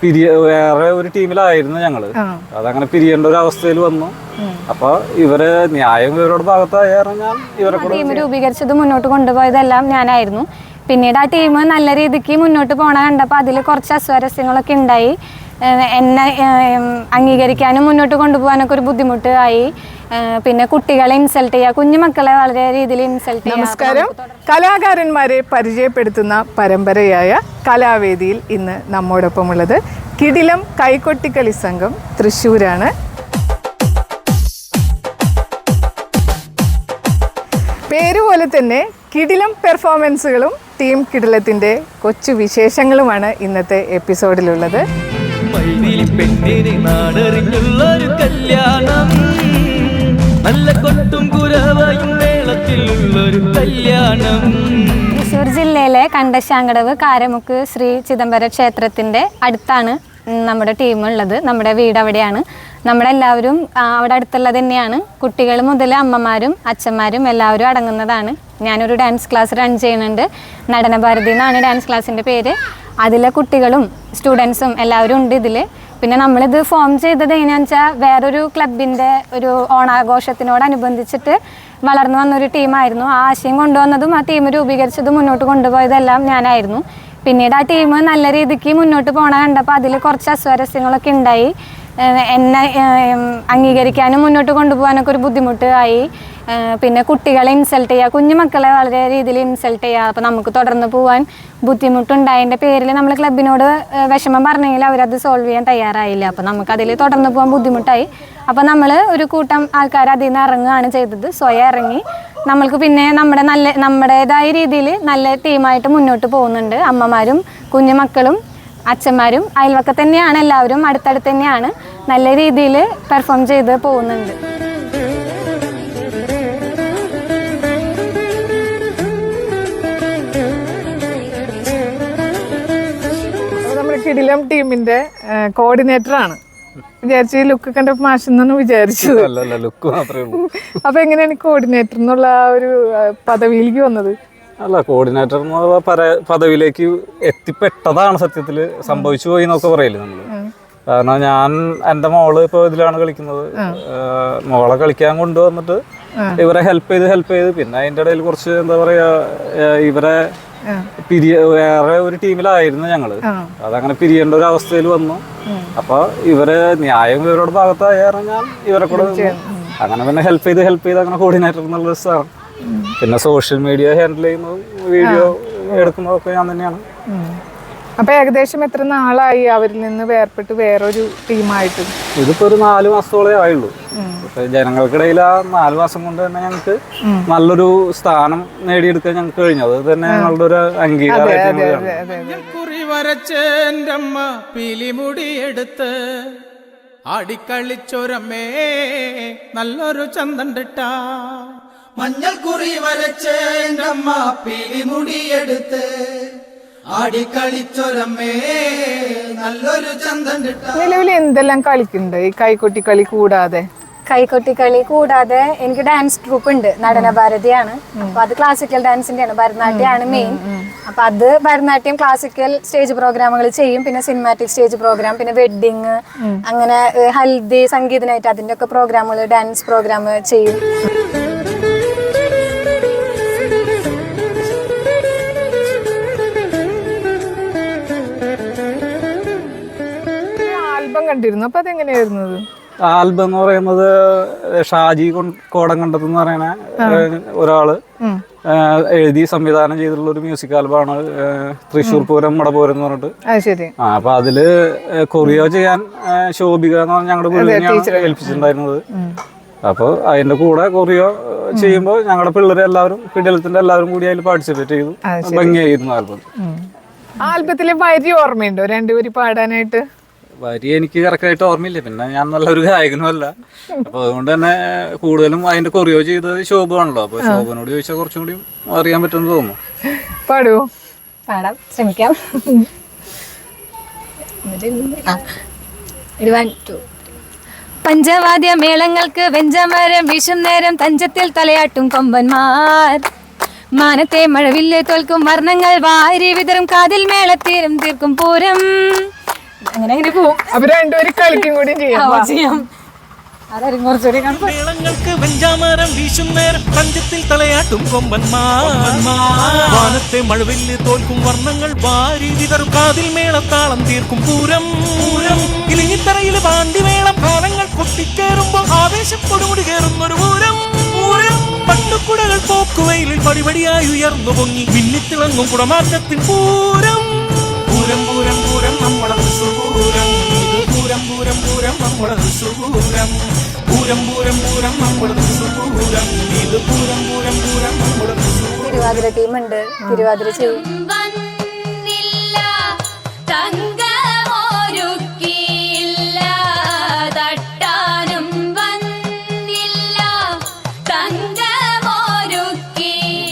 പിരിയ വേറെ ഒരു ടീമിലായിരുന്നു ഞങ്ങൾ. അതങ്ങനെ പിരിയേണ്ട ഒരു അവസ്ഥയിൽ വന്നു. അപ്പൊ ഇവർ ന്യായം ഇവരുടെ ഭാഗത്തായ കാരണം ഞാൻ ഇവരെ കൂടെ ടീം രൂപീകരിച്ചത് മുന്നോട്ട് കൊണ്ടുപോയതെല്ലാം ഞാനായിരുന്നു. പിന്നീട് ആ ടീം നല്ല രീതിക്ക് മുന്നോട്ട് പോണ കണ്ടപ്പോൾ അതിൽ കുറച്ച് അസ്വാരസ്യങ്ങളൊക്കെ ഉണ്ടായി. എന്നെ അംഗീകരിക്കാനും മുന്നോട്ട് കൊണ്ടുപോകാനൊക്കെ ഒരു ബുദ്ധിമുട്ട് ആയി. പിന്നെ കുട്ടികളെ ഇൻസൾട്ട് ചെയ്യുക കുഞ്ഞു മക്കളെ വളരെ രീതിയിൽ ഇൻസൾട്ട് ചെയ്യുക. നമസ്കാരം. കലാകാരന്മാരെ പരിചയപ്പെടുത്തുന്ന പരമ്പരയായ കലാവേദിയിൽ ഇന്ന് നമ്മോടൊപ്പം ഉള്ളത് കിടിലം കൈകൊട്ടിക്കളി സംഘം തൃശ്ശൂരാണ്. പേര് പോലെ തന്നെ കിടിലം പെർഫോമൻസുകളും ടീം കിടിലത്തിന്റെ കൊച്ചു വിശേഷങ്ങളുമാണ് ഇന്നത്തെ എപ്പിസോഡിലുള്ളത് മൈതിരി പെണ്ണിനെ നാടറിഞ്ഞുള്ളൊരു കല്യാണം. നല്ല കൊട്ടും കുരവയും മേളത്തിലുള്ളൊരു കല്യാണം. തൃശ്ശൂർ ജില്ലയിലെ കണ്ടശാങ്കടവ് കാരമുക്ക് ശ്രീ ചിദംബര ക്ഷേത്രത്തിന്റെ അടുത്താണ് നമ്മുടെ ടീം ഉള്ളത്. നമ്മുടെ വീട് അവിടെയാണ്. നമ്മളെല്ലാവരും അവിടെ അടുത്തുള്ളത് തന്നെയാണ്. കുട്ടികൾ മുതൽ അമ്മമാരും അച്ഛന്മാരും എല്ലാവരും അടങ്ങുന്നതാണ്. ഞാനൊരു ഡാൻസ് ക്ലാസ് റൺ ചെയ്യുന്നുണ്ട്. നടനഭാരതി എന്നാണ് ഡാൻസ് ക്ലാസ്സിന്റെ പേര്. അതിലെ കുട്ടികളും സ്റ്റുഡൻസും എല്ലാവരും ഉണ്ട് ഇതിൽ പിന്നെ നമ്മളിത് ഫോം ചെയ്തത് എങ്ങനെയാണെന്ന് വെച്ചാൽ വേറൊരു ക്ലബിന്റെ ഒരു ഓണാഘോഷത്തിനോടനുബന്ധിച്ചിട്ട് വളർന്നു വന്നൊരു ടീമായിരുന്നു ആ ആശയം കൊണ്ടുവന്നതും ആ ടീം രൂപീകരിച്ചതും മുന്നോട്ട് കൊണ്ടുപോയതെല്ലാം ഞാനായിരുന്നു. പിന്നീട് ആ ടീം നല്ല രീതിക്ക് മുന്നോട്ട് പോകണ കണ്ടപ്പോൾ അതിൽ കുറച്ച് അസ്വാരസ്യങ്ങളൊക്കെ ഉണ്ടായി. എന്നെ അംഗീകരിക്കാനും മുന്നോട്ട് കൊണ്ടുപോകാനൊക്കെ ഒരു ബുദ്ധിമുട്ട് ആയി പിന്നെ കുട്ടികളെ ഇൻസൾട്ട് ചെയ്യുക കുഞ്ഞു മക്കളെ വളരെ രീതിയിൽ ഇൻസൾട്ട് ചെയ്യുക. അപ്പോൾ നമുക്ക് തുടർന്ന് പോകാൻ ബുദ്ധിമുട്ടുണ്ടായതിന്റെ പേരിൽ നമ്മൾ ക്ലബിനോട് വിഷമം പറഞ്ഞെങ്കിൽ അവരത് സോൾവ് ചെയ്യാൻ തയ്യാറായില്ല. അപ്പോൾ നമുക്കതിൽ തുടർന്ന് പോകാൻ ബുദ്ധിമുട്ടായി. അപ്പോൾ നമ്മൾ ഒരു കൂട്ടം ആൾക്കാർ അതിൽ നിന്ന് ഇറങ്ങുകയാണ് ചെയ്തത്. സ്വയം ഇറങ്ങി. നമ്മൾക്ക് പിന്നെ നമ്മുടെ നല്ല നമ്മുടേതായ രീതിയിൽ നല്ല ടീമായിട്ട് മുന്നോട്ട് പോകുന്നുണ്ട്. അമ്മമാരും കുഞ്ഞു മക്കളും അച്ഛന്മാരും അയൽവക്കത്ത് തന്നെയാണ് എല്ലാവരും അടുത്തടുത്ത് തന്നെയാണ് നല്ല രീതിയിൽ പെർഫോം ചെയ്ത് പോകുന്നുണ്ട്. നമ്മുടെ കിടിലം ടീമിന്റെ കോർഡിനേറ്റർ ആണ്. വിചാരിച്ചു ഈ ലുക്ക് കണ്ടപ്പോൾ മാഷെന്നാണ് വിചാരിച്ചത്. അല്ലല്ല ലുക്ക് മാത്രമേ ഉള്ളൂ. അപ്പൊ എങ്ങനെയാണ് കോർഡിനേറ്റർ എന്നുള്ള ആ ഒരു പദവിയിലേക്ക് വന്നത്? അല്ല കോർഡിനേറ്റർ എന്നുള്ള പദവിയിലേക്ക് എത്തിപ്പെട്ടതാണ് സത്യത്തിൽ. സംഭവിച്ചു പോയി എന്നൊക്കെ പറയില്ലേ നമ്മൾ കാരണം ഞാൻ എന്റെ മോൾ ഇപ്പോൾ ഇതിലാണ് കളിക്കുന്നത്. മോളെ കളിക്കാൻ കൊണ്ടുവന്നിട്ട് ഇവരെ ഹെൽപ്പ് ചെയ്ത് ഹെൽപ്പ് ചെയ്ത്. പിന്നെ അതിന്റെ ഇടയിൽ കുറച്ച് എന്താ പറയുക ഇവരെ പിരിയ വേറെ ഒരു ടീമിലായിരുന്നു ഞങ്ങൾ. അതങ്ങനെ പിരിയേണ്ട ഒരു അവസ്ഥയിൽ വന്നു. അപ്പൊ ഇവരെ ന്യായം ഇവരുടെ ഭാഗത്തായ ഞാൻ ഇവരെ കൂടെ. അങ്ങനെ പിന്നെ ഹെൽപ്പ് ചെയ്ത് ഹെൽപ്പ് ചെയ്ത് അങ്ങനെ കോർഡിനേറ്റർ എന്നുള്ള സാർ പിന്നെ സോഷ്യൽ മീഡിയ ഹാൻഡിൽ ചെയ്യുന്നതും വീഡിയോ എടുക്കുന്നതൊക്കെ ഞാൻ തന്നെയാണ്. അപ്പൊ ഏകദേശം എത്ര നാളായി അവരിൽ നിന്ന് വേർപെട്ട് വേറൊരു ടീമായിട്ട് ഇതിപ്പോ ഒരു നാല് മാസത്തോളേ ആയുള്ളൂ. ജനങ്ങൾക്കിടയിൽ ആ നാല് മാസം കൊണ്ട് തന്നെ ഞങ്ങൾക്ക് നല്ലൊരു സ്ഥാനം നേടിയെടുക്കാൻ ഞങ്ങൾക്ക് കഴിഞ്ഞു. അത് തന്നെ ഞങ്ങളുടെ ഒരു അംഗീകാരമായിട്ട് ഞങ്ങൾ കാണുന്നു. കുറി വരച്ചെന്റെ അമ്മ പിലിമുടിയെടുത്ത് ആടിക്കളിച്ചൊരമ്മേ നല്ലൊരു ചന്തണ്ടിട്ട മഞ്ഞൾ കുറി വരച്ചേണ്ടമ്മ നല്ലൊരു ചന്തണ്ടിട്ട നിലവിൽ എന്തെല്ലാം കളിക്കുന്നുണ്ട് ഈ കൈകൊട്ടി കളി കൂടാതെ? കൈകൊട്ടി കളി കൂടാതെ എനിക്ക് ഡാൻസ് ഗ്രൂപ്പ് ഉണ്ട്. നടന ഭാരതിയാണ്. അപ്പൊ അത് ക്ലാസിക്കൽ ഡാൻസിന്റെയാണ് ഭരതനാട്യമാണ് മെയിൻ അപ്പൊ അത് ഭരതനാട്യം ക്ലാസിക്കൽ സ്റ്റേജ് പ്രോഗ്രാമുകൾ ചെയ്യും. പിന്നെ സിനിമാറ്റിക് സ്റ്റേജ് പ്രോഗ്രാം പിന്നെ വെഡിങ് അങ്ങനെ ഹൽദി സംഗീതനായിട്ട് അതിന്റെ ഒക്കെ പ്രോഗ്രാമുകൾ ഡാൻസ് പ്രോഗ്രാം ചെയ്യും. ആൽബം കണ്ടിരുന്നു. അപ്പൊ അതെങ്ങനെയായിരുന്നു അത്? ആൽബം എന്ന് പറയുന്നത് ഷാജി കോടം കണ്ടത് എന്ന് പറയുന്ന ഒരാൾ എഴുതി സംവിധാനം ചെയ്തിട്ടുള്ള ഒരു മ്യൂസിക് ആൽബമാണ് തൃശ്ശൂർ പൂരം മടപൂരം എന്ന് പറഞ്ഞിട്ട്. ആ അപ്പൊ അതിൽ കൊറിയോ ചെയ്യാൻ ശോഭിക എന്ന് പറഞ്ഞ ഞങ്ങളുടെ ഗുരുവിനെയാണ് ഏൽപ്പിച്ചിട്ടുണ്ടായിരുന്നത്. അപ്പൊ അതിന്റെ കൂടെ കൊറിയോ ചെയ്യുമ്പോൾ ഞങ്ങളുടെ പിള്ളേരെ എല്ലാവരും പിടലത്തിന്റെ എല്ലാവരും കൂടി അതിൽ പാർട്ടിസിപ്പേറ്റ് ചെയ്തു. ഭംഗിയായിരുന്നു ആൽബം ആൽബത്തിലെ വരി ഓർമ്മയുണ്ടോ? രണ്ടുപേര് പാടാനായിട്ട്? വരി എനിക്ക് കറക്റ്റായിട്ട് ഓർമ്മയില്ല? പിന്നെ ഞാൻ നല്ലൊരു ഗായകനുമല്ല. അപ്പൊ അതുകൊണ്ട് തന്നെ കൂടുതലും അതിന്റെ കൊറിയോ ചെയ്തത് ശോഭമാണല്ലോ അപ്പൊ ശോഭനോട് ചോദിച്ചാൽ കുറച്ചും കൂടി അറിയാൻ പറ്റുമെന്ന് തോന്നുന്നു. പാടുവോ പാടാം. ശ്രമിക്കാം. പഞ്ചവാദ്യ മേളങ്ങൾക്ക് വെഞ്ചമരം വീശും നേരം തഞ്ചത്തിൽ തലയാട്ടും കൊമ്പന്മാർ. മാനത്തെ മഴവില്ലേ തോൽക്കും വർണങ്ങൾ വാരി വിതറും കാതിൽ മേളത്തീരം തീർക്കും പൂരം. അങ്ങനെ അങ്ങനെ പോവും. അപ്പൊ രണ്ടുപേരും കളിക്കും കൂടി ചെയ്യാം. ആ, ചെയ്യാം. അതായിരിക്കും കുറച്ചുകൂടി കാണും. മേളങ്ങൾക്ക് വെഞ്ചാമരം വീശുന്നേരം പഞ്ചത്തിൽ തലയാട്ടും മഴവില്ല് തോൽക്കും വർണങ്ങൾ വാരി വിതറും. കാതിൽ മേളത്താളം തീർക്കും പൂരം. പൂരം ഇലിഞ്ഞിത്തറയിൽ പാണ്ടിമേളം കാലങ്ങൾ കൊട്ടിക്കേറുമ്പോൾ ആവേശം കൊടുമുടി കയറുന്നൊരു പൂരം. പൂരം. പട്ടുകുടകൾ പോക്കുവയിലിൽ പടിപടിയായി ഉയർന്നു പൊങ്ങി മിന്നിത്തിളങ്ങും കുടമാറ്റത്തിൻ പൂരം. പൂരം പൂരം പൂരം നമ്മുടെ ഇത് പൂരം പൂരം പൂരം നമ്മുടെ തൃശ്ശൂർ പൂരം. പൂരം പൂരം നമ്മുടെ തൃശ്ശൂർ ഇത് പൂരം പൂരം പൂരം നമ്മുടെ തിരുവാതിര ടീമുണ്ട്. തിരുവാതിര ചെയ്യും.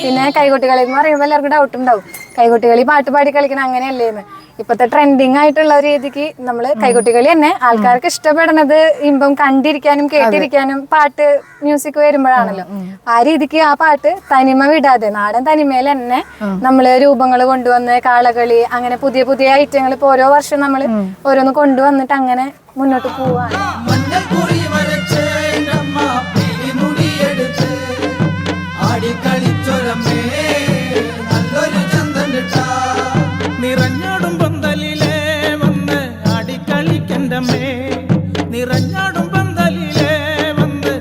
പിന്നെ കൈകൊട്ടികളി എന്ന് പറയുമ്പോൾ എല്ലാവർക്കും ഡൗട്ട് ഉണ്ടാവും. കൈകൊട്ടികളി പാട്ട് പാടി കളിക്കണം അങ്ങനെയല്ലേന്ന്. ഇപ്പത്തെ ട്രെൻഡിങ് ആയിട്ടുള്ള ഒരു രീതിക്ക് നമ്മൾ കൈകൊട്ടികളി തന്നെ. ആൾക്കാർക്ക് ഇഷ്ടപ്പെടുന്നത് ഇമ്പം കണ്ടിരിക്കാനും കേട്ടിരിക്കാനും പാട്ട് മ്യൂസിക് വരുമ്പോഴാണല്ലോ. ആ രീതിക്ക് ആ പാട്ട് തനിമ വിടാതെ നാടൻ തനിമയിൽ തന്നെ നമ്മൾ രൂപങ്ങൾ കൊണ്ടുവന്ന് കാളകളി അങ്ങനെ പുതിയ പുതിയ ഐറ്റങ്ങൾ ഇപ്പൊ ഓരോ വർഷം നമ്മൾ ഓരോന്ന് കൊണ്ടുവന്നിട്ട് അങ്ങനെ മുന്നോട്ട് പോവാണ്. നിറഞ്ഞാടും പന്തലിലെ വന്ന്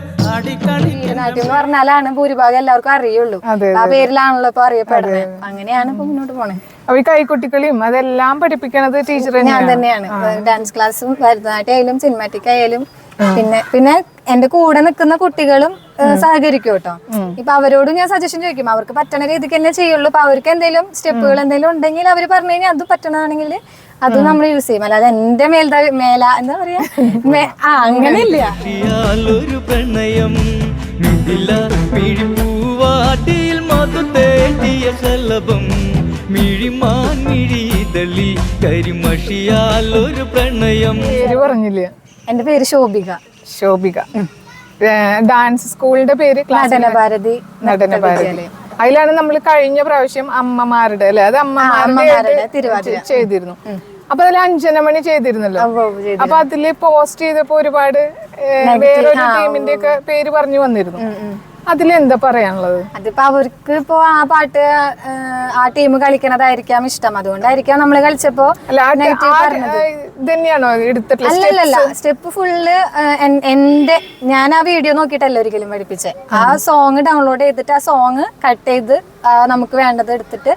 എന്ന് പറഞ്ഞാലാണ് ഭൂരിഭാഗം എല്ലാവർക്കും അറിയുള്ളൂ. ആ പേരിലാണല്ലോ ഇപ്പൊ അറിയപ്പെടുന്നത്. അങ്ങനെയാണ് ഇപ്പൊ മുന്നോട്ട് പോണേ. അവർ കൈക്കുട്ടികളെയും അതെല്ലാം പഠിപ്പിക്കണത് ടീച്ചർ ഞാൻ തന്നെയാണ്. ഡാൻസ് ക്ലാസ്സും ഭരതനാട്യം ആയാലും സിനിമാറ്റിക് ആയാലും പിന്നെ പിന്നെ എന്റെ കൂടെ നിൽക്കുന്ന കുട്ടികളും സഹകരിക്കും കേട്ടോ. ഇപ്പൊ അവരോട് ഞാൻ സജഷൻ ചോദിക്കും. അവർക്ക് പറ്റണ രീതിക്ക് തന്നെ ചെയ്യുള്ളൂ. അപ്പൊ അവർക്ക് എന്തെങ്കിലും സ്റ്റെപ്പുകൾ എന്തെങ്കിലും ഉണ്ടെങ്കിൽ അവർ പറഞ്ഞു കഴിഞ്ഞാൽ അത് പറ്റണതാണെങ്കിൽ അത് നമ്മൾ യൂസ് ചെയ്യും. അല്ലാതെ എന്റെ മേൽത മേല എന്താ പറയാ? അങ്ങനെ ആ അങ്ങനെയില്ല. പ്രണയം. ശലഭം. മിഴിമാൻ മിഴിതളി കരിമഷിയാൽ ഒരു പ്രണയം. പേര് പറഞ്ഞില്ല? എന്റെ പേര് ശോഭിക. ശോഭിക. ഡാൻസ് സ്കൂളിന്റെ പേര് നടനഭാരതി നടനഭാരതി. നടന ഭാരതി അതിലാണ് നമ്മൾ കഴിഞ്ഞ പ്രാവശ്യം അമ്മമാരുടെ അല്ലെ? അത് അമ്മമാരുടെ ചെയ്തിരുന്നു. അപ്പൊ അതിൽ അഞ്ജന മണി ചെയ്തിരുന്നല്ലോ? അപ്പൊ അതിൽ പോസ്റ്റ് ചെയ്തപ്പോ ഒരുപാട് വേറൊരു ടീമിന്റെ ഒക്കെ പേര് പറഞ്ഞു വന്നിരുന്നു. അതിലെന്താ പറയാനുള്ളത്? അതിപ്പോ അവർക്ക് ഇപ്പോ ആ പാട്ട് ആ ടീം കളിക്കണതായിരിക്കാം ഇഷ്ടം. അതുകൊണ്ടായിരിക്കാം നമ്മൾ കളിച്ചപ്പോ തന്നെയാണോ അല്ലല്ല സ്റ്റെപ്പ് ഫുള്ള് എന്റെ ഞാൻ ആ വീഡിയോ നോക്കിയിട്ടല്ല ഒരിക്കലും പഠിപ്പിച്ചേ. ആ സോങ് ഡൗൺലോഡ് ചെയ്തിട്ട് ആ സോങ് കട്ട് ചെയ്ത് നമുക്ക് വേണ്ടത് എടുത്തിട്ട്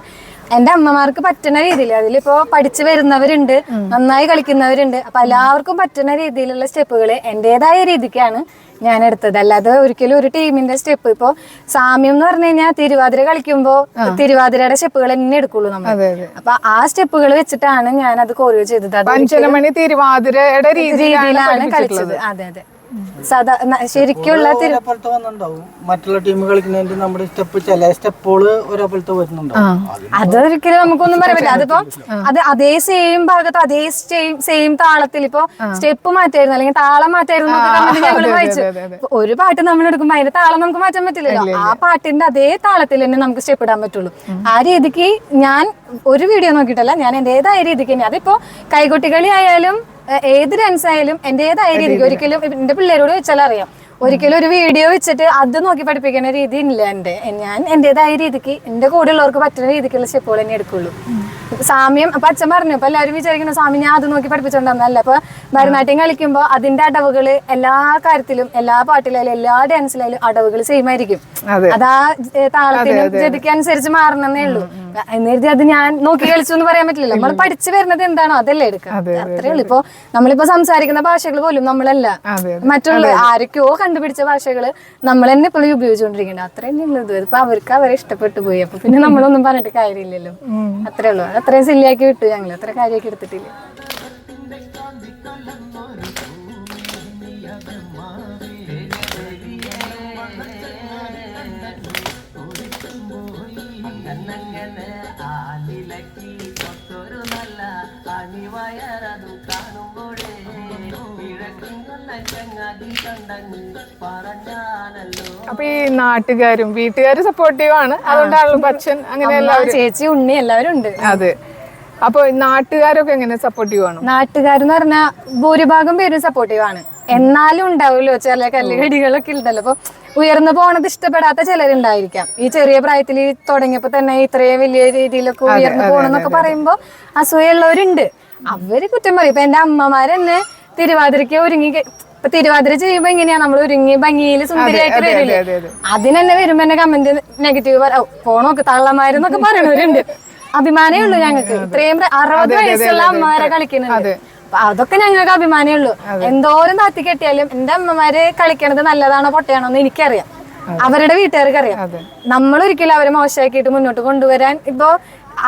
എന്റെ അമ്മമാർക്ക് പറ്റുന്ന രീതിയിൽ അതിലിപ്പോ പഠിച്ചു വരുന്നവരുണ്ട് നന്നായി കളിക്കുന്നവരുണ്ട്. അപ്പൊ എല്ലാവർക്കും പറ്റുന്ന രീതിയിലുള്ള സ്റ്റെപ്പുകൾ എന്റേതായ രീതിക്കാണ് ഞാൻ എടുത്തത് അല്ലാതെ ഒരിക്കലും ഒരു ടീമിന്റെ സ്റ്റെപ്പ് ഇപ്പോ സാമ്യം എന്ന് പറഞ്ഞു കഴിഞ്ഞാൽ തിരുവാതിര കളിക്കുമ്പോ തിരുവാതിരയുടെ സ്റ്റെപ്പുകൾ തന്നെ എടുക്കുള്ളൂ നമ്മൾ അപ്പൊ ആ സ്റ്റെപ്പുകൾ വെച്ചിട്ടാണ് ഞാൻ അത് കോറിയോ ചെയ്തത് തിരുവാതിരയുടെ രീതിയിലാണ് കളിച്ചത്. അതെ അതെ. സാധാ ശരിക്കുള്ള മറ്റുള്ള ടീം കളിക്കുന്നതിന്റെ നമ്മുടെ സ്റ്റെപ്പ് ചില സ്റ്റെപ്പുകൾ ഒരേപോലത്തെ വരുന്നുണ്ടോ അതൊരിക്കലും നമുക്കൊന്നും പറയാൻ പറ്റില്ല. അതിപ്പോ അത് അതേ സെയിം ഭാഗത്ത് അതേ സെയിം സെയിം താളത്തിൽ ഇപ്പൊ സ്റ്റെപ്പ് മാറ്റായിരുന്നു അല്ലെങ്കിൽ താളം മാറ്റായിരുന്നു ഞങ്ങൾ വായിച്ചു. ഒരു പാട്ട് നമ്മൾ എടുക്കുമ്പോ അതിന്റെ താളം നമുക്ക് മാറ്റാൻ പറ്റില്ലല്ലോ. ആ പാട്ടിന്റെ അതേ താളത്തിൽ തന്നെ നമുക്ക് സ്റ്റെപ്പ് ഇടാൻ പറ്റുള്ളൂ. ആ രീതിക്ക് ഞാൻ ഒരു വീഡിയോ നോക്കിയിട്ടല്ല ഞാൻ എന്റേതായ രീതിക്ക് തന്നെ. അതിപ്പോ കൈകൊട്ടികളി ആയാലും ഏത് ഡാൻസ് ആയാലും എന്റേതായ രീതിക്ക് ഒരിക്കലും എന്റെ പിള്ളേരോട് വെച്ചാൽ അറിയാം. ഒരിക്കലും ഒരു വീഡിയോ വെച്ചിട്ട് അത് നോക്കി പഠിപ്പിക്കുന്ന രീതി ഇല്ല എന്റെ. ഞാൻ എന്റേതായ രീതിക്ക് എന്റെ കൂടെ ഉള്ളവർക്ക് പറ്റുന്ന രീതിക്കുള്ള സ്റ്റെപ്പുകൾ തന്നെ എടുക്കുള്ളൂ. സാമ്യം അപ്പൊ അച്ഛൻ പറഞ്ഞു അപ്പൊ എല്ലാവരും വിചാരിക്കണം സ്വാമി ഞാൻ അത് നോക്കി പഠിപ്പിച്ചോണ്ടെന്നല്ല. അപ്പൊ ഭരതനാട്യം കളിക്കുമ്പോൾ അതിന്റെ അടവുകൾ എല്ലാ കാര്യത്തിലും എല്ലാ പാട്ടിലായാലും എല്ലാ ഡാൻസിലായാലും അടവുകൾ സെയിം ആയിരിക്കും. അതെ. താളത്തിന് താളത്തിനും ജതിക്ക് അനുസരിച്ച് മാറണമെന്നേ ഉള്ളൂ. എന്നെഴുതി അത് ഞാൻ നോക്കി കളിച്ചു എന്ന് പറയാൻ പറ്റില്ലല്ലോ. നമ്മൾ പഠിച്ചു വരുന്നത് എന്താണോ? അതല്ലേ എടുക്കുക. അത്രേ ഉള്ളൂ. ഇപ്പൊ നമ്മളിപ്പോ സംസാരിക്കുന്ന ഭാഷകൾ പോലും നമ്മളല്ല. മറ്റുള്ള ആരൊക്കെയോ കണ്ടുപിടിച്ച ഭാഷകൾ നമ്മൾ തന്നെ ഇപ്പോഴും ഉപയോഗിച്ചുകൊണ്ടിരിക്കുന്നത് അത്ര തന്നെ ഉള്ളത് ഇപ്പൊ അവർക്ക് അവരെ ഇഷ്ടപ്പെട്ടു പോയി. അപ്പൊ പിന്നെ നമ്മളൊന്നും പറഞ്ഞിട്ട് കാര്യമില്ലല്ലോ. അത്രേ ഉള്ളൂ. അത് അത്രയും സില്ലിയാക്കി വിട്ടു ഞങ്ങൾ അത്ര കാര്യമാക്കി എടുത്തിട്ടില്ല. അപ്പൊ ഈ നാട്ടുകാരും വീട്ടുകാരും സപ്പോർട്ടീവ് ആണ്. അതുകൊണ്ടാണല്ലോ അച്ഛൻ അങ്ങനെ എല്ലാവരും ചേച്ചി ഉണ്ണി എല്ലാവരും ഉണ്ട്. അതെ. അപ്പൊ നാട്ടുകാരൊക്കെ എങ്ങനെ സപ്പോർട്ടീവ് ആണ്? നാട്ടുകാരെന്ന് പറഞ്ഞാൽ ഭൂരിഭാഗം പേരും സപ്പോർട്ടീവ് ആണ്. എന്നാലും ഉണ്ടാവുമല്ലോ ചില കല്ലുകടികളൊക്കെ ഉണ്ടല്ലോ. അപ്പൊ ഉയർന്നു പോണത് ഇഷ്ടപ്പെടാത്ത ചിലരുണ്ടായിരിക്കാം. ഈ ചെറിയ പ്രായത്തിൽ തുടങ്ങിയപ്പോ തന്നെ ഇത്രയും വലിയ രീതിയിലൊക്കെ ഉയർന്നു പോകണമെന്നൊക്കെ പറയുമ്പോ അസൂയുള്ളവരുണ്ട് അവർ കുറ്റം പറയും. ഇപ്പൊ എന്റെ അമ്മമാരെന്നെ തിരുവാതിരക്ക് ഒരുങ്ങി ഇപ്പൊ തിരുവാതിര ചെയ്യുമ്പോ എങ്ങനെയാ? നമ്മൾ ഒരുങ്ങി ഭംഗിയിൽ സുന്ദരിയായിട്ട് വരില്ലേ? അതെ, അതെ. അതിനെന്നെ വരുമ്പോ എന്നെ കമന്റ് നെഗറ്റീവ് പോണോക്ക് തള്ളമാരെന്നൊക്കെ പറയണവരുണ്ട്. അഭിമാനേ ഉള്ളൂ ഞങ്ങൾക്ക്. ഇത്രയും അറുപത് വയസ്സുള്ള അമ്മമാരെ കളിക്കുന്നുണ്ട്. അതൊക്കെ ഞങ്ങൾക്ക് അഭിമാനേ ഉള്ളൂ. എന്തോരം താത്തി കെട്ടിയാലും എന്റെ അമ്മമാര് കളിക്കണത് നല്ലതാണോ പൊട്ടയാണോ എന്ന് എനിക്കറിയാം. അവരുടെ വീട്ടുകാർക്ക് അറിയാം നമ്മൾ ഒരിക്കലും അവരെ മോശമാക്കിയിട്ട് മുന്നോട്ട് കൊണ്ടുവരാൻ ഇപ്പൊ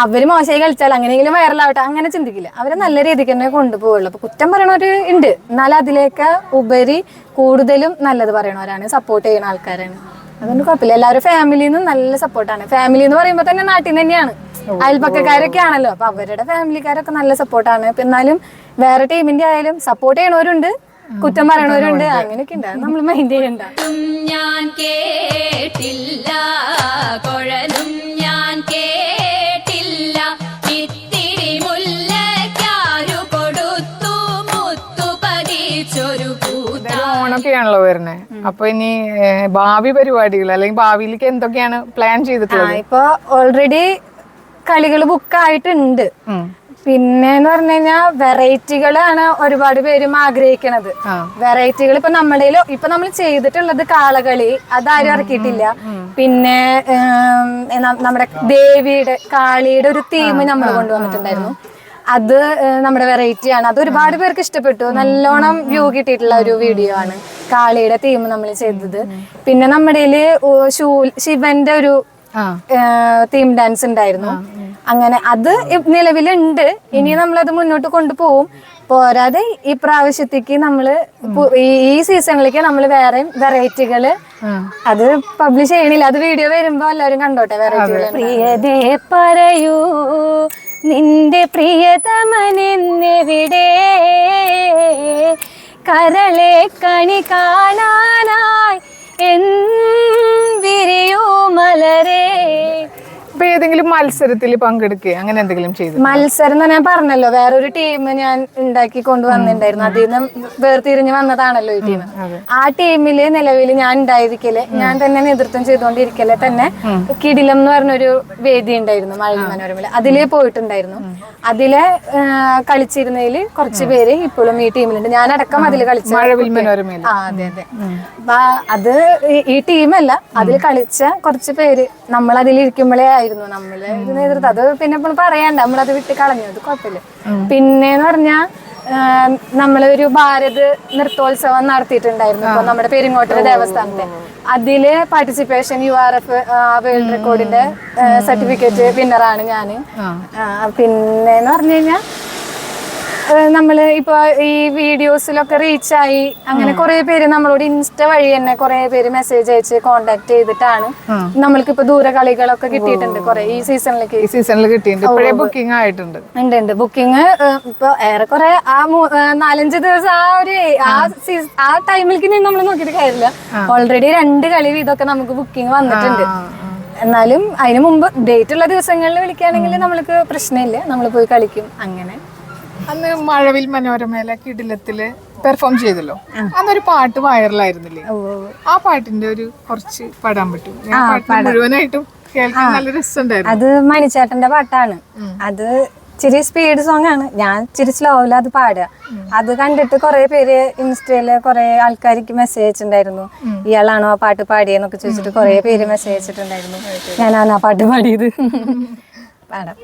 അവർ മോശമായി കളിച്ചാൽ അങ്ങനെയെങ്കിലും വൈറലാവട്ടെ അങ്ങനെ ചിന്തിക്കില്ല. അവരെ നല്ല രീതിക്ക് തന്നെ കൊണ്ടുപോകുള്ളൂ അപ്പൊ കുറ്റം പറയണവര് ഉണ്ട്. എന്നാൽ അതിലേക്ക് ഉപരി കൂടുതലും നല്ലത് പറയണവരാണ്. സപ്പോർട്ട് ചെയ്യുന്ന ആൾക്കാരാണ്. അതുകൊണ്ട് കുഴപ്പമില്ല. എല്ലാവരും ഫാമിലിയിൽ നിന്നും നല്ല സപ്പോർട്ടാണ് ഫാമിലി എന്ന് പറയുമ്പോൾ തന്നെ നാട്ടിൽ നിന്ന് തന്നെയാണ്. അയൽപ്പക്കക്കാരൊക്കെ ആണല്ലോ. അപ്പൊ അവരുടെ ഫാമിലിക്കാരൊക്കെ നല്ല സപ്പോർട്ടാണ് എന്നാലും വേറെ ടീമിന്റെ ആയാലും സപ്പോർട്ട് ചെയ്യണവരുണ്ട്. കുറ്റം പറയണവരുണ്ട്. അങ്ങനെയൊക്കെ ഉണ്ട്. നമ്മൾ മൈൻഡ് ചെയ്യണ്ട. ഞാൻ കേട്ടില്ല. കുഴലും ഓണൊക്കെയാണല്ലോ വരുന്നത് അപ്പൊ ഇനി ഭാവി പരിപാടികൾ അല്ലെങ്കിൽ ഭാവിയിലേക്ക് എന്തൊക്കെയാണ് പ്ലാൻ ചെയ്തിട്ടുള്ളത്? ഇപ്പൊ ഓൾറെഡി കളികൾ ബുക്ക് ആയിട്ടുണ്ട്. പിന്നെ എന്ന് പറഞ്ഞു കഴിഞ്ഞാൽ വെറൈറ്റികളാണ് ഒരുപാട് പേരും ആഗ്രഹിക്കണത്. വെറൈറ്റികൾ ഇപ്പൊ നമ്മുടെ ഇപ്പൊ നമ്മൾ ചെയ്തിട്ടുള്ളത് കാളകളി അതാരും ഇറക്കിയിട്ടില്ല. പിന്നെ നമ്മുടെ ദേവിയുടെ കാളിയുടെ ഒരു തീം നമ്മൾ കൊണ്ടുവന്നിട്ടുണ്ടായിരുന്നു അത് നമ്മുടെ വെറൈറ്റി ആണ്. അത് ഒരുപാട് പേർക്ക് ഇഷ്ടപ്പെട്ടു. നല്ലോണം വ്യൂ കിട്ടിയിട്ടുള്ള ഒരു വീഡിയോ ആണ് കാളിയുടെ തീം നമ്മൾ ചെയ്തത്. പിന്നെ നമ്മുടെ ശിവന്റെ ഒരു തീം ഡാൻസ് ഉണ്ടായിരുന്നു. അങ്ങനെ അത് നിലവിലുണ്ട്. ഇനി നമ്മൾ അത് മുന്നോട്ട് കൊണ്ടുപോകും പോരാതെ ഈ പ്രാവശ്യത്തേക്ക് നമ്മൾ ഈ- സീസണിലേക്ക് നമ്മൾ വേറെ വെറൈറ്റികൾ അത് പബ്ലിഷ് ചെയ്യണില്ല. അത് വീഡിയോ വരുമ്പോ എല്ലാവരും കണ്ടോട്ടെ വെറൈറ്റികൾ പറയൂ നിന്റെ പ്രിയതമനെന്നെവിടെ കരളെ കണി കാണാനായി. എന്തിരിയോ മലരേ ഏതെങ്കിലും മത്സരത്തിൽ പങ്കെടുക്കുക അങ്ങനെ എന്തെങ്കിലും ചെയ്തു മത്സരം എന്ന് ഞാൻ പറഞ്ഞല്ലോ വേറൊരു ടീം ഞാൻ ഉണ്ടാക്കി കൊണ്ടുവന്നിട്ടുണ്ടായിരുന്നു അതിൽ നിന്ന് വേർതിരിഞ്ഞ് വന്നതാണല്ലോ ഈ ടീം ആ ടീമിൽ നിലവിൽ ഞാൻ ഉണ്ടായിരിക്കൽ. ഞാൻ തന്നെ നേതൃത്വം ചെയ്തുകൊണ്ടിരിക്കലെ. തന്നെ കിടിലം എന്ന് പറഞ്ഞൊരു വേദി ഉണ്ടായിരുന്നു മഴ മനോരമയിൽ അതിലെ പോയിട്ടുണ്ടായിരുന്നു. അതിലെ കളിച്ചിരുന്നതിൽ കുറച്ച് പേര് ഇപ്പോഴും ഈ ടീമിലുണ്ട് ഞാനടക്കം അതിൽ കളിച്ച മഴവിൽ മനോരമയിൽ ആ അതെ അതെ. ഈ- ടീമല്ല അതിൽ കളിച്ച കുറച്ച് പേര് നമ്മൾ അതിൽ ഇരിക്കുമ്പോഴേ ആയിരുന്നു നമ്മൾ നേതൃത്വം. അത് പിന്നെ ഇപ്പോൾ പറയണ്ട. നമ്മളത് വിട്ട് കളഞ്ഞു. അത് കുഴപ്പമില്ല. പിന്നെന്ന് പറഞ്ഞാ നമ്മളൊരു ഭാരത് നൃത്തോത്സവം നടത്തിയിട്ടുണ്ടായിരുന്നു ഇപ്പൊ നമ്മുടെ പെരിങ്ങോട്ടര ദേവസ്ഥാനത്തെ. അതിൽ participation U R F world റെക്കോർഡിന്റെ certificate വിന്നറാണ് ഞാൻ. ആ, പിന്നെന്ന് പറഞ്ഞു കഴിഞ്ഞാൽ നമ്മൾ ഇപ്പൊ ഈ വീഡിയോസിലൊക്കെ റീച്ചായി. അങ്ങനെ കുറെ പേര് നമ്മളോട് ഇൻസ്റ്റ വഴി തന്നെ കുറെ പേര് മെസ്സേജ് അയച്ച് കോണ്ടാക്ട് ചെയ്തിട്ടാണ് നമ്മൾക്ക് ഇപ്പൊ ദൂര കളികളൊക്കെ കിട്ടിയിട്ടുണ്ട് കുറെ ഈ സീസണിലേക്ക് ഈ സീസണിൽ കിട്ടിയിട്ടുണ്ട്. ബുക്കിംഗ് ആയിട്ടുണ്ട്. ഉണ്ട് ഉണ്ട്. ബുക്കിംഗ് ഇപ്പൊ ഏറെക്കുറെ ആ നാലഞ്ച് ദിവസം ആ ഒരു ആ ആ. ടൈമിലേക്ക് നമ്മൾ നോക്കിയിട്ട് കാര്യമില്ല. ഓൾറെഡി രണ്ട് കളി ഇതൊക്കെ നമുക്ക് ബുക്കിംഗ് വന്നിട്ടുണ്ട്. എന്നാലും അതിനു മുമ്പ് ഡേറ്റ് ഉള്ള ദിവസങ്ങളിൽ വിളിക്കുകയാണെങ്കിൽ നമ്മൾക്ക് പ്രശ്നമില്ല. നമ്മൾ പോയി കളിക്കും. അങ്ങനെ. അന്ന് മഴവിൽ മനോരമയിലെ കിടിലത്തിൽ പെർഫോം ചെയ്തല്ലോ. അന്നൊരു പാട്ട് വൈറലായിരുന്നില്ലേ ആ പാട്ടിന്റെ ഒരു കുറച്ച് പാടാൻ പറ്റും ഞാൻ പാട്ട് മുഴുവനായിട്ടും കേൾക്കാൻ നല്ല രസമുണ്ടായിരുന്നു. അത് മണിച്ചേട്ടന്റെ പാട്ടാണ്. അത് ഇച്ചിരി സ്പീഡ് സോങ് ആണ്. ഞാൻ ഇച്ചിരി സ്ലോവിൽ അത് പാടുക. അത് കണ്ടിട്ട് കുറെ പേര് ഇൻസ്റ്റയിൽ കുറെ ആൾക്കാർക്ക് മെസ്സേജ് അയച്ചിട്ടുണ്ടായിരുന്നു. ഇയാളാണോ ആ പാട്ട് പാടിയെന്നൊക്കെ ചോദിച്ചിട്ട് കുറെ പേര് മെസ്സേജ് അയച്ചിട്ടുണ്ടായിരുന്നു. ഞാനാണ് ആ പാട്ട് പാടിയത്. പാടാം.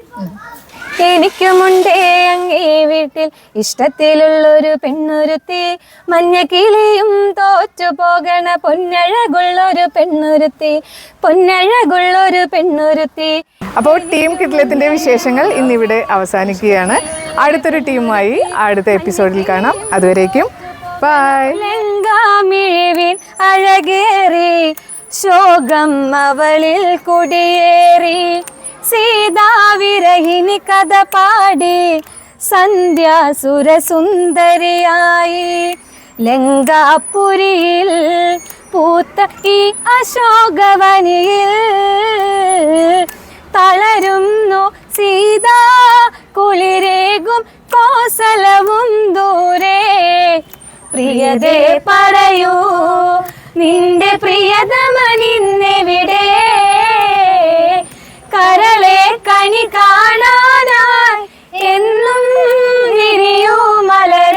എനിക്കുമുണ്ടേ അങ്ങേ വീട്ടിൽ. ഇഷ്ടത്തിലുള്ളൊരു പെണ്ണുരുത്തി. മഞ്ഞ കിളിയും തോറ്റു പോകണ പൊന്നഴകുള്ളൊരു പെണ്ണുരുത്തി. പൊന്നഴകുള്ളൊരു പെണ്ണുരുത്തി. അപ്പോൾ ടീം കിടിലത്തിന്റെ വിശേഷങ്ങൾ ഇന്നിവിടെ അവസാനിക്കുകയാണ്. അടുത്തൊരു ടീമുമായി അടുത്ത എപ്പിസോഡിൽ കാണാം. അതുവരേക്കും ബൈ. ലങ്കാമിഴിവിൻ അഴകേറി. ശോകം അവളിൽ കുടിയേറി. സീതാവിരഹിനി കഥ പാടി. സന്ധ്യാസുരസുന്ദരിയായി ലങ്കാപുരിയിൽ പൂത്ത ഈ അശോകവനിയിൽ. തളരുന്നു സീതാ കുളിരേകും കോസലവും ദൂരെ. പ്രിയതേ പറയൂ നിന്റെ പ്രിയതമനിന്നെവിടെ കരളെ കണി കാണാനായി. എന്നും തിരിയൂ മലർ